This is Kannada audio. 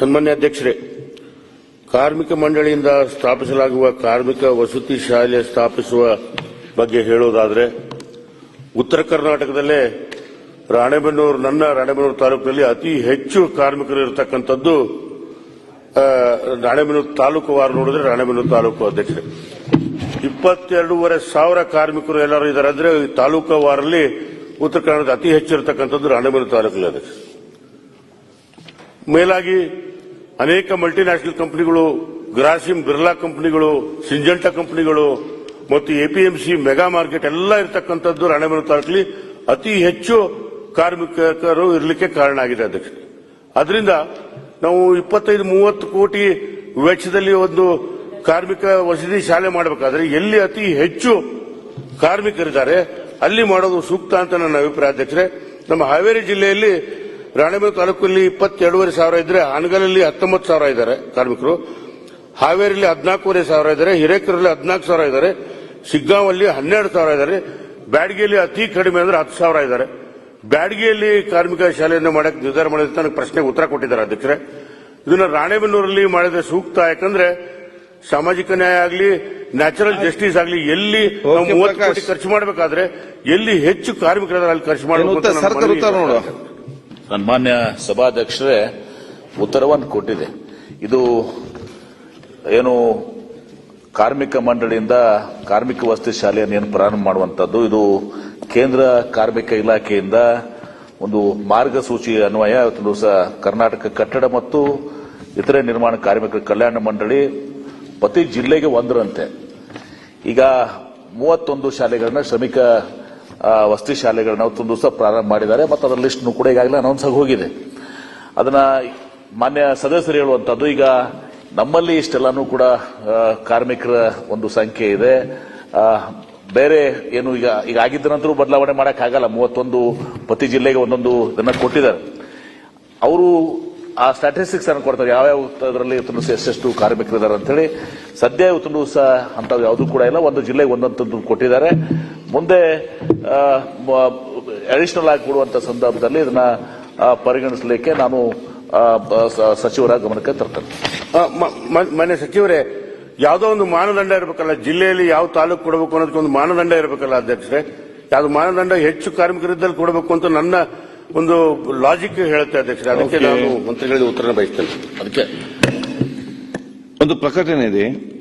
ಸನ್ಮಾನ್ಯ ಅಧ್ಯಕ್ಷರೇ, ಕಾರ್ಮಿಕ ಮಂಡಳಿಯಿಂದ ಸ್ಥಾಪಿಸಲಾಗುವ ಕಾರ್ಮಿಕ ವಸತಿ ಶಾಲೆ ಸ್ಥಾಪಿಸುವ ಬಗ್ಗೆ ಹೇಳೋದಾದರೆ, ಉತ್ತರ ಕರ್ನಾಟಕದಲ್ಲೇ ರಾಣೆಬೆನ್ನೂರು, ನನ್ನ ರಾಣೆಬೆನ್ನೂರು ತಾಲೂಕಿನಲ್ಲಿ ಅತಿ ಹೆಚ್ಚು ಕಾರ್ಮಿಕರು ಇರತಕ್ಕಂಥದ್ದು ರಾಣೆಬೆನ್ನೂರು ತಾಲೂಕು ವಾರ ನೋಡಿದ್ರೆ ರಾಣೆಬೆನ್ನೂರು ತಾಲೂಕು ಅಧ್ಯಕ್ಷರೇ. ಇಪ್ಪತ್ತೆರಡೂವರೆ ಸಾವಿರ ಕಾರ್ಮಿಕರು ಎಲ್ಲರೂ ಇದ್ದಾರೆ. ಅಂದರೆ ತಾಲೂಕು ವಾರಲ್ಲಿ ಉತ್ತರ ಕರ್ನಾಟಕ ಅತಿ ಹೆಚ್ಚು ಇರತಕ್ಕಂಥದ್ದು ರಾಣೆಬೆನ್ನೂರು ತಾಲೂಕಿನಲ್ಲಿ ಅಧ್ಯಕ್ಷ ಮೇಲಾಗಿ ಅನೇಕ ಮಲ್ಟಿನ್ಯಾಷನಲ್ ಕಂಪನಿಗಳು ಗ್ರಾಸಿಮ್ ಬಿರ್ಲಾ ಕಂಪನಿಗಳು ಸಿಂಜೆಂಟಾ ಕಂಪನಿಗಳು ಮತ್ತು ಎಪಿಎಂಸಿ ಮೆಗಾ ಮಾರ್ಕೆಟ್ ಎಲ್ಲ ಇರತಕ್ಕಂಥದ್ದು ರಾಣೆಬೆನ್ನೂರು ತಾಲೂಕಲ್ಲಿ ಅತಿ ಹೆಚ್ಚು ಕಾರ್ಮಿಕರು ಇರಲಿಕ್ಕೆ ಕಾರಣ ಆಗಿದೆ ಅಧ್ಯಕ್ಷ ಅದರಿಂದ ನಾವು ಇಪ್ಪತ್ತೈದು, ಮೂವತ್ತು ಕೋಟಿ ವೆಚ್ಚದಲ್ಲಿ ಒಂದು ಕಾರ್ಮಿಕ ವಸತಿ ಶಾಲೆ ಮಾಡಬೇಕಾದ್ರೆ ಎಲ್ಲಿ ಅತಿ ಹೆಚ್ಚು ಕಾರ್ಮಿಕರಿದ್ದಾರೆ, ಅಲ್ಲಿ ಮಾಡೋದು ಸೂಕ್ತ ಅಂತ ನನ್ನ ಅಭಿಪ್ರಾಯ. ಅಧ್ಯಕ್ಷರೇ, ನಮ್ಮ ಹಾವೇರಿ ಜಿಲ್ಲೆಯಲ್ಲಿ ರಾಣೆಬೆನ್ನೂರು ತಾಲೂಕಲ್ಲಿ ಇಪ್ಪತ್ತೆರಡೂವರೆ ಸಾವಿರ ಇದ್ರೆ ಅನಗಲಲ್ಲಿ ಹತ್ತೊಂಬತ್ತು ಸಾವಿರ ಇದ್ದಾರೆ ಕಾರ್ಮಿಕರು. ಹಾವೇರಿಯಲ್ಲಿ ಹದಿನಾಲ್ಕೂವರೆ ಸಾವಿರ ಇದ್ದಾರೆ ಹಿರೇಕರಲ್ಲಿ ಹದಿನಾಲ್ಕು ಸಾವಿರ ಇದ್ದಾರೆ ಶಿಗ್ಗಾಂವಲ್ಲಿ ಹನ್ನೆರಡು ಸಾವಿರ ಇದ್ದಾರೆ ಬ್ಯಾಡಗಿಯಲ್ಲಿ ಅತಿ ಕಡಿಮೆ ಅಂದ್ರೆ ಹತ್ತು ಸಾವಿರ ಇದ್ದಾರೆ. ಬ್ಯಾಡಗಿಯಲ್ಲಿ ಕಾರ್ಮಿಕ ಶಾಲೆಯನ್ನು ಮಾಡಕ್ಕೆ ನಿರ್ಧಾರ ಮಾಡಿದ ನನಗೆ ಪ್ರಶ್ನೆಗೆ ಉತ್ತರ ಕೊಟ್ಟಿದ್ದಾರೆ ಅಧ್ಯಕ್ಷರೇ. ಇದನ್ನ ರಾಣೆಬೆನ್ನೂರಲ್ಲಿ ಮಾಡಿದ್ರೆ ಸೂಕ್ತ ಯಾಕಂದ್ರೆ ಸಾಮಾಜಿಕ ನ್ಯಾಯ ಆಗಲಿ ನ್ಯಾಚುರಲ್ ಜಸ್ಟಿಸ್ ಆಗಲಿ ಎಲ್ಲಿ ಮೂವತ್ತು. ಕೋಟಿ ಖರ್ಚು ಮಾಡಬೇಕಾದ್ರೆ ಎಲ್ಲಿ ಹೆಚ್ಚು ಕಾರ್ಮಿಕರ ಅಲ್ಲಿ ಖರ್ಚು ಮಾಡಬೇಕು ಸನ್ಮಾನ್ಯ ಸಭಾಧ್ಯಕ್ಷರೇ ಉತ್ತರವನ್ನು ಕೊಟ್ಟಿದೆ. ಇದು ಏನು ಕಾರ್ಮಿಕ ಮಂಡಳಿಯಿಂದ ಕಾರ್ಮಿಕ ವಸತಿ ಶಾಲೆಯನ್ನು ಏನು ಪ್ರಾರಂಭ ಮಾಡುವಂಥದ್ದು. ಇದು ಕೇಂದ್ರ ಕಾರ್ಮಿಕ ಇಲಾಖೆಯಿಂದ ಒಂದು ಮಾರ್ಗಸೂಚಿ ಅನ್ವಯ ದಿವಸ ಕರ್ನಾಟಕ ಕಟ್ಟಡ ಮತ್ತು ಇತರೆ ನಿರ್ಮಾಣ ಕಾರ್ಮಿಕರ ಕಲ್ಯಾಣ ಮಂಡಳಿ ಪ್ರತಿ ಜಿಲ್ಲೆಗೆ ಒಂದರಂತೆ. ಈಗ ಮೂವತ್ತೊಂದು ಶಾಲೆಗಳನ್ನ ಶ್ರಮಿಕ ವಸತಿ ಶಾಲೆಗಳನ್ನ ಅವತ್ತೊಂದು ದಿವಸ ಪ್ರಾರಂಭ ಮಾಡಿದ್ದಾರೆ. ಮತ್ತು ಅದರ ಲಿಸ್ಟ್ ಕೂಡ ಈಗಾಗಲೇ ಅನೌನ್ಸ್ ಆಗಿ ಹೋಗಿದೆ. ಅದನ್ನ ಮಾನ್ಯ ಸದಸ್ಯರು ಹೇಳುವಂತದ್ದು, ಈಗ ನಮ್ಮಲ್ಲಿ ಇಷ್ಟೆಲ್ಲಾನು ಕೂಡ ಕಾರ್ಮಿಕರ ಒಂದು ಸಂಖ್ಯೆ ಇದೆ. ಬೇರೆ ಏನು ಈಗ ಈಗ ಆಗಿದ್ದ ನಂತರ ಬದಲಾವಣೆ ಮಾಡೋಕ್ಕಾಗಲ್ಲ. ಮೂವತ್ತೊಂದು ಪ್ರತಿ ಜಿಲ್ಲೆಗೆ ಒಂದೊಂದು ಇದನ್ನ ಕೊಟ್ಟಿದ್ದಾರೆ. ಅವರು ಆ ಸ್ಟಾಟಿಸ್ಟಿಕ್ಸ್ ಅನ್ನು ಕೊಡ್ತಾರೆ. ಯಾವ್ಯಾವ ಅದರಲ್ಲಿ ಇವತ್ತು ಎಷ್ಟೆಷ್ಟು ಕಾರ್ಮಿಕರಿದ್ದಾರೆ ಅಂತೇಳಿ. ಸದ್ಯ ಇವತ್ತು ದಿವಸ ಅಂತ ಯಾವುದೂ ಕೂಡ ಇಲ್ಲ. ಒಂದು ಜಿಲ್ಲೆಗೆ ಒಂದೊಂದು ಕೊಟ್ಟಿದ್ದಾರೆ. ಮುಂದೆ ಅಡಿಷನಲ್ ಆಗಿ ಕೊಡುವಂತ ಸಂದರ್ಭದಲ್ಲಿ ಇದನ್ನ ಪರಿಗಣಿಸಲಿಕ್ಕೆ ನಾನು ಸಚಿವರ ಗಮನಕ್ಕೆ ತರ್ತೇನೆ. ಆ, ಮ- ಮ- ಮಾನ್ಯ ಸಚಿವರೇ ಯಾವುದೋ ಒಂದು ಮಾನದಂಡ ಇರಬೇಕಲ್ಲ ಜಿಲ್ಲೆಯಲ್ಲಿ ಯಾವ ತಾಲೂಕು ಕೊಡಬೇಕು ಅನ್ನೋದಕ್ಕೆ ಒಂದು ಮಾನದಂಡ ಇರಬೇಕಲ್ಲ ಅಧ್ಯಕ್ಷರೇ? ಯಾವ್ದು ಮಾನದಂಡ ಹೆಚ್ಚು ಕಾರ್ಮಿಕರಿದ್ದಲ್ಲಿ ಕೊಡಬೇಕು ಅಂತ ನನ್ನ ಒಂದು ಲಾಜಿಕ್ ಹೇಳುತ್ತೆ ಅಧ್ಯಕ್ಷರೇ. ಅದಕ್ಕೆ. ನಾನು ಮಂತ್ರಿಗಳಿಗೆ ಉತ್ತರ ಬಯಸ್ತೇನೆ. ಅದಕ್ಕೆ ಒಂದು ಪ್ರಕಟಣೆ ಇದೆ.